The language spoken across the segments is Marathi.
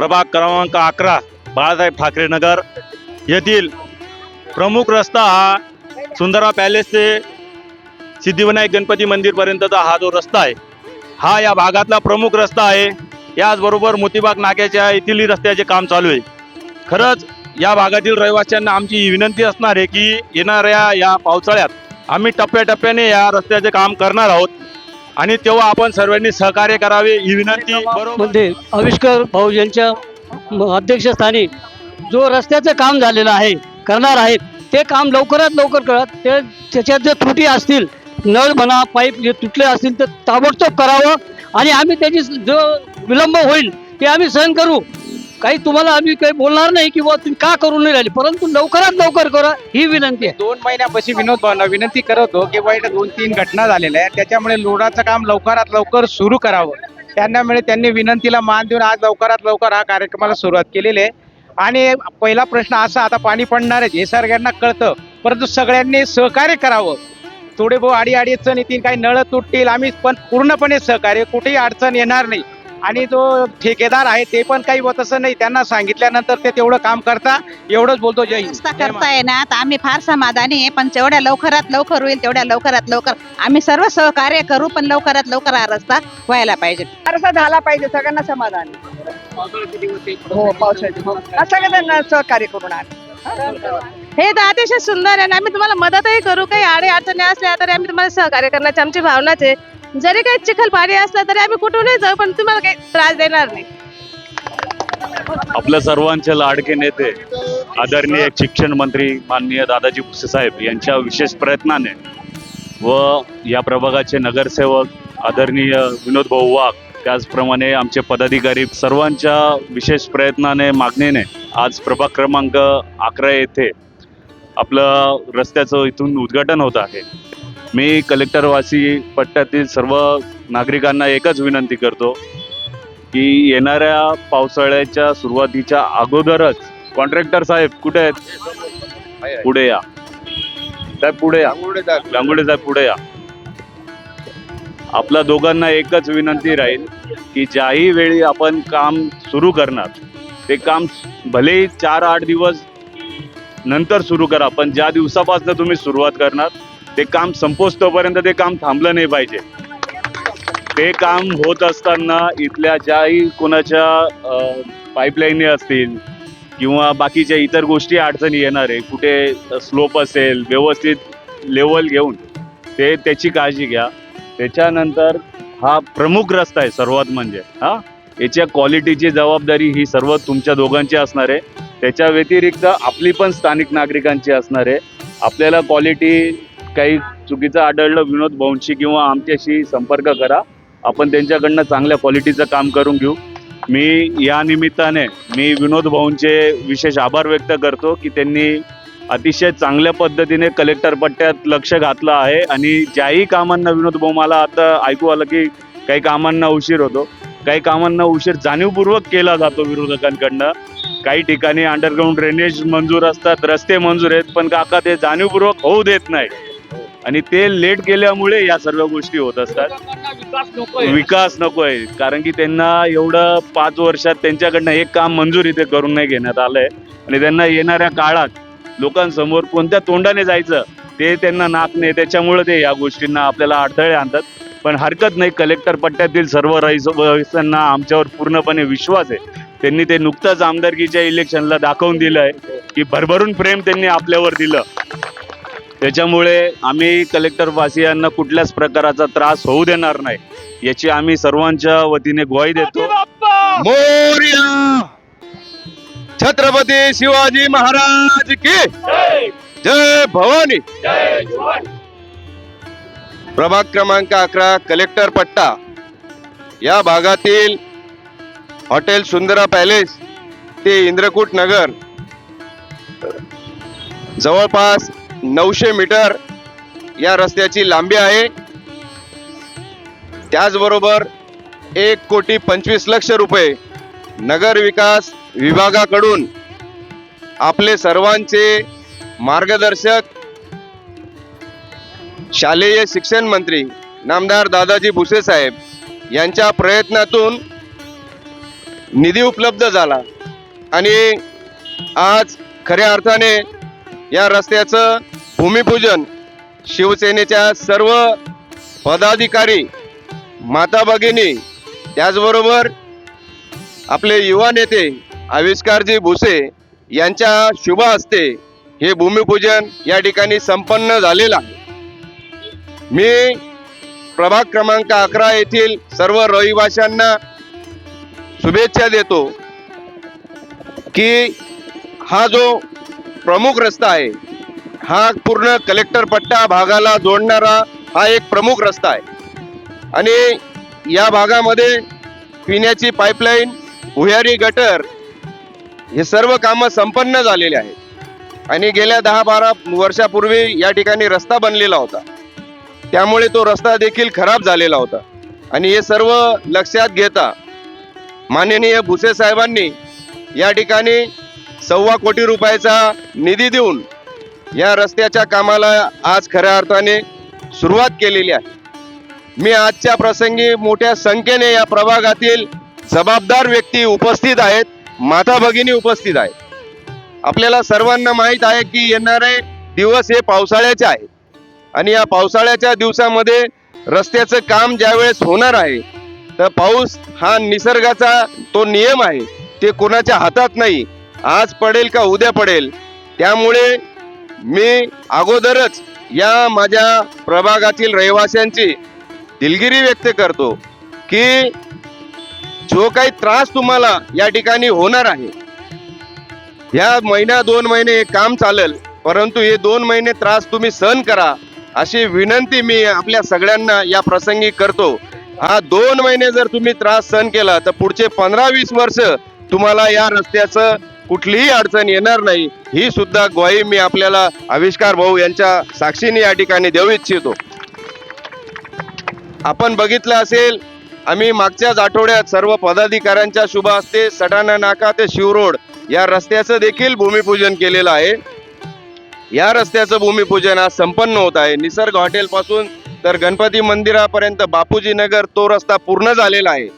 प्रभाग क्रमांक अकरा बाळासाहेब ठाकरे नगर येथील प्रमुख रस्ता हा सुंदरा पॅलेस ते सिद्धिविनायक गणपती मंदिरपर्यंतचा हा जो रस्ता आहे हा या भागातला प्रमुख रस्ता आहे. याचबरोबर मोतीबाग नाक्याच्या येथील रस्त्याचे काम चालू आहे. खरंच या भागातील रहिवाशांना आमची विनंती असणार आहे की येणाऱ्या या पावसाळ्यात आम्ही टप्प्याटप्प्याने या रस्त्याचे काम करणार आहोत. आणि तेव्हा आपण सर्वांनी सहकार्य करावे ही विनंती. म्हणजे मध्ये आविष्कार भाऊ यांच्या अध्यक्षस्थानी जो रस्त्याचं काम झालेलं आहे करणार आहेत ते काम लवकरात लवकर करत ते त्याच्यात जर त्रुटी असतील नळ म्हणा पाईप जे तुटले असतील तर ताबडतोब करावं. आणि आम्ही त्याची जो विलंब होईल ते आम्ही सहन करू. काही तुम्हाला आम्ही काही बोलणार नाही किंवा तुम्ही का करू नाही राहिले परंतु लवकरात लवकर करा ही विनंती आहे. दोन महिन्यापासून विनोद भावना विनंती करत होतो की वाईट दोन तीन घटना झालेल्या आहेत त्याच्यामुळे लोणाचं काम लवकरात लवकर सुरू करावं. त्यांच्यामुळे म्हणजे त्यांनी विनंतीला मान देऊन आज लवकरात लवकर हा कार्यक्रमाला सुरुवात केलेली आहे. आणि पहिला प्रश्न असा आता पाणी पडणार आहे हे सगळ्यांना कळतं परंतु सगळ्यांनी सहकार्य करावं. थोडे भाऊ आडी अडचण येतील काही नळ तुटतील आम्ही पण पूर्णपणे सहकार्य कुठेही अडचण येणार नाही. आणि जो ठेकेदार आहे ते पण काही होत असं नाही. त्यांना सांगितल्यानंतर ते तेवढं काम करता एवढंच बोलतो जय हिंद. रस्ता जय महाराष्ट्र. करताय ना तर आम्ही फार समाधानी आहे पण जेवढ्या लवकरात लवकर होईल तेवढ्या लवकरात लवकर आम्ही सर्व सहकार्य करू पण लवकरात लवकर हा रस्ता व्हायला पाहिजे. रस्ता झाला पाहिजे सगळ्यांना समाधान. हो पावसाळ्याचे हो सगळ्यांना सहकार्य करून आम्ही. हे तर अतिशय सुंदर आहे आणि आम्ही तुम्हाला मदतही करू काही आडे अडचणी असल्या तरी आम्ही तुम्हाला सहकार्य करण्याची आमची भावनाच आहे. जरी काही चिखल पाणी असलं तरी आम्ही कुठूनही जाऊ पण तुम्हाला काही त्रास देणार नाही. आपल्या सर्वांचे लाडके नेते आदरणीय शिक्षण मंत्री माननीय दादाजी भुसे साहेब यांच्या विशेष प्रयत्नाने व या प्रभागाचे नगरसेवक आदरणीय विनोद भाऊ वाघ त्याचप्रमाणे आमचे पदाधिकारी सर्वांच्या विशेष प्रयत्नाने मागणीने आज प्रभाग क्रमांक अकरा येथे आपलं रस्त्याचं इथून उद्घाटन होत आहे. मी कलेक्टरवासी पट्ट्यातील सर्व नागरिकांना एकच विनंती करतो की येणाऱ्या पावसाळ्याच्या सुरुवातीच्या अगोदरच कॉन्ट्रॅक्टर साहेब कुठे आहेत? पुढे या. साहेब पुढे या. गांगुडे साहेब पुढे या. आपल्या दोघांना एकच विनंती राहील की ज्याही वेळी आपण काम सुरू करणार ते काम भलेही चार आठ दिवस नंतर सुरू करा पण ज्या दिवसापासून तुम्ही सुरुवात करणार ते काम संपोचतोपर्यंत ते काम थांबलं नाही पाहिजे. ते काम होत असताना इथल्या ज्याही कोणाच्या पाईपलाईनी असतील किंवा बाकीच्या इतर गोष्टी अडचणी येणार आहे कुठे स्लोप असेल व्यवस्थित लेवल घेऊन ते त्याची काळजी घ्या. त्याच्यानंतर हा प्रमुख रस्ता आहे सर्वात म्हणजे हा? याच्या क्वालिटीची जबाबदारी ही सर्व तुमच्या दोघांची असणार आहे. त्याच्या व्यतिरिक्त आपली पण स्थानिक नागरिकांची असणार आहे. आपल्याला क्वालिटी काही चुकीचं आढळलं विनोद भाऊंशी किंवा आमच्याशी संपर्क करा. आपण त्यांच्याकडनं चांगल्या क्वालिटीचं काम करून घेऊ. मी या निमित्ताने मी विनोद भाऊंचे विशेष आभार व्यक्त करतो की त्यांनी अतिशय चांगल्या पद्धतीने कलेक्टर पट्ट्यात लक्ष घातलं आहे आणि ज्याही कामांना विनोद भाऊ मला आता ऐकू आलं की काही कामांना उशीर होतो. काही कामांना उशीर जाणीवपूर्वक केला जातो विरोधकांकडनं. काही ठिकाणी अंडरग्राऊंड ड्रेनेज मंजूर असतात रस्ते मंजूर आहेत पण काका ते जाणीवपूर्वक होऊ देत नाही आणि ते लेट केल्यामुळे या सर्व गोष्टी होत असतात. विकास नकोय कारण की त्यांना एवढं पाच वर्षात त्यांच्याकडनं एक काम मंजूर इथे करून नाही घेण्यात आलंय. आणि त्यांना येणाऱ्या काळात लोकांसमोर कोणत्या तोंडाने जायचं ते त्यांना नाक नाही. त्याच्यामुळे ते या गोष्टींना आपल्याला अडथळे आणतात. पण हरकत नाही कलेक्टर पट्ट्यातील सर्व रहिवाशांना आमच्यावर पूर्णपणे विश्वास आहे. त्यांनी ते नुकतंच आमदारकीच्या इलेक्शनला दाखवून दिलं आहे की भरभरून प्रेम त्यांनी आपल्यावर दिलं. त्याच्यामुळे आम्ही कलेक्टर वासियांना कुठल्याच प्रकाराचा त्रास होऊ देणार नाही. याची आम्ही सर्वांच्या वतीने ग्वाही देतो. मोर्या! छत्रपती शिवाजी महाराज की जय भवानी! प्रभाग क्रमांक अकरा कलेक्टर पट्टा. या भागातील हॉटेल सुंदरा पॅलेस ते इंद्रकूट नगर. जवळपास नऊशे मीटर या रस्त्याची लांबी आहे. त्याचबरोबर एक कोटी पंचवीस लक्ष रुपये नगर विकास विभागाकडून आपले सर्वांचे मार्गदर्शक शालेय शिक्षण मंत्री नामदार दादाजी भुसे साहेब यांच्या प्रयत्नातून निधी उपलब्ध झाला आणि आज खऱ्या अर्थाने या रस्त्याचं भूमिपूजन शिवसेनेच्या सर्व पदाधिकारी माता भगिनी त्याचबरोबर आपले युवा नेते आविष्कारजी भुसे यांच्या शुभ हस्ते हे भूमिपूजन या ठिकाणी संपन्न झालेलं आहे. मी प्रभाग क्रमांक अकरा येथील सर्व रहिवाशांना शुभेच्छा देतो की हा जो प्रमुख रस्ता आहे हा पूर्ण कलेक्टर पट्टा भागाला जोडणारा हा एक प्रमुख रस्ता आहे. आणि या भागामध्ये पिण्याची पाईपलाईन भुयारी गटर हे सर्व कामं संपन्न झालेले आहेत. आणि गेल्या दहा बारा वर्षापूर्वी या ठिकाणी रस्ता बनलेला होता. त्यामुळे तो रस्ता देखील खराब झालेला होता. आणि हे सर्व लक्षात घेता माननीय भुसे साहेबांनी या ठिकाणी सव्वा कोटी रुपयाचा निधी देऊन या रस्त्याच्या कामाला आज खऱ्या अर्थाने सुरुवात केलेली आहे. मी आजच्या प्रसंगी मोठ्या संख्येने या प्रभागातील जबाबदार व्यक्ती उपस्थित आहेत माता भगिनी उपस्थित आहेत. आपल्याला सर्वांना माहीत आहे की येणारे दिवस हे पावसाळ्याचे आहेत. आणि या पावसाळ्याच्या दिवसामध्ये रस्त्याचं काम ज्यावेळेस होणार आहे तर पाऊस हा निसर्गाचा तो नियम आहे ते कोणाच्या हातात नाही. आज पडेल का उद्या पडेल त्यामुळे मी अगोदरच या माझ्या प्रभागातील रहिवाशांची दिलगिरी व्यक्त करतो की जो काही त्रास तुम्हाला या ठिकाणी होणार आहे ह्या महिना दोन महिने हे काम चालेल परंतु हे दोन महिने त्रास तुम्ही सहन करा अशी विनंती मी आपल्या सगळ्यांना या प्रसंगी करतो. हा दोन महिने जर तुम्ही त्रास सहन केला तर पुढचे पंधरा वीस वर्ष तुम्हाला या रस्त्याचं कुठलीही अडचण येणार नाही. ही सुद्धा ग्वाही मी आपल्याला आविष्कार भाऊ यांच्या साक्षीने या ठिकाणी देऊ इच्छितो. आपण बघितलं असेल आम्ही मागच्याच आठवड्यात सर्व पदाधिकाऱ्यांच्या शुभ हस्ते सटाणा नाका ते शिवरोड या रस्त्याचं देखील भूमिपूजन केलेलं आहे. या रस्त्याचं भूमिपूजन आज संपन्न होत आहे. निसर्ग हॉटेलपासून तर गणपती मंदिरापर्यंत बापूजी नगर तो रस्ता पूर्ण झालेला आहे.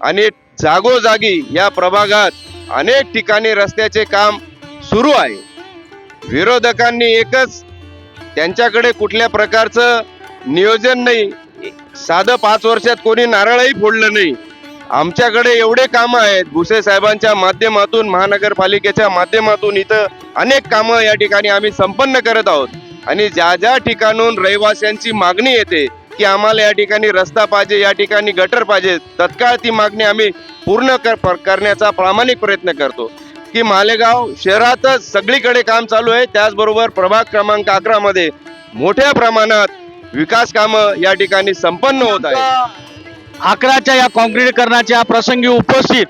आणि जागोजागी या प्रभागात अनेक ठिकाणी रस्त्याचे काम सुरू आहे. विरोधकांनी एकच त्यांच्याकडे कुठल्या प्रकारचं नियोजन नाही. साधं पाच वर्षात कोणी नारळही फोडलं नाही. आमच्याकडे एवढे कामं आहेत. भुसे साहेबांच्या माध्यमातून महानगरपालिकेच्या माध्यमातून इथं अनेक कामं या ठिकाणी आम्ही संपन्न करत आहोत. आणि ज्या ज्या ठिकाणून रहिवाशांची मागणी येते की आम्हाला या ठिकाणी रस्ता पाहिजे या ठिकाणी गटर पाहिजे तत्काळ ती मागणी आम्ही पूर्ण कर करण्याचा प्रामाणिक प्रयत्न करतो. की मालेगाव शहरातच सगळीकडे काम चालू आहे. त्याचबरोबर प्रभाग क्रमांक अकरामध्ये मोठ्या प्रमाणात विकास कामं या ठिकाणी संपन्न होत आहे अकराच्या या काँक्रीटकरणाच्या प्रसंगी उपस्थित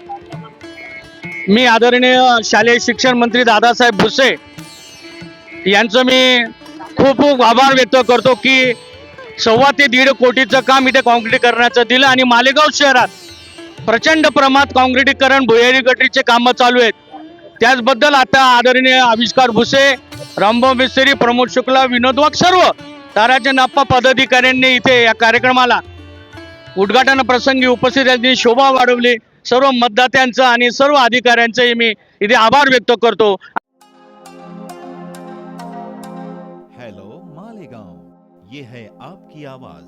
मी आदरणीय शालेय शिक्षण मंत्री दादासाहेब भुसे यांचं मी खूप खूप आभार व्यक्त करतो की सव्वा ते दीड कोटीचं काम इथे काँक्रिटीकरणाचं दिलं आणि मालेगाव शहरात प्रचंड प्रमाणात काँक्रिटीकरण भुयारी गटरीचे कामं चालू आहेत. त्याचबद्दल आता आदरणीय आविष्कार भुसे रामभाऊ मिस्त्री प्रमोद शुक्ला विनोद वाघ सर्व ताराचे नाप्पा पदाधिकाऱ्यांनी इथे या कार्यक्रमाला उद्घाटन प्रसंगी उपस्थितांनी शोभा वाढवली. सर्व मतदात्यांचं आणि सर्व अधिकाऱ्यांचे मी इथे आभार व्यक्त करतो. हॅलो मालेगाव. ये है आपकी आवाज.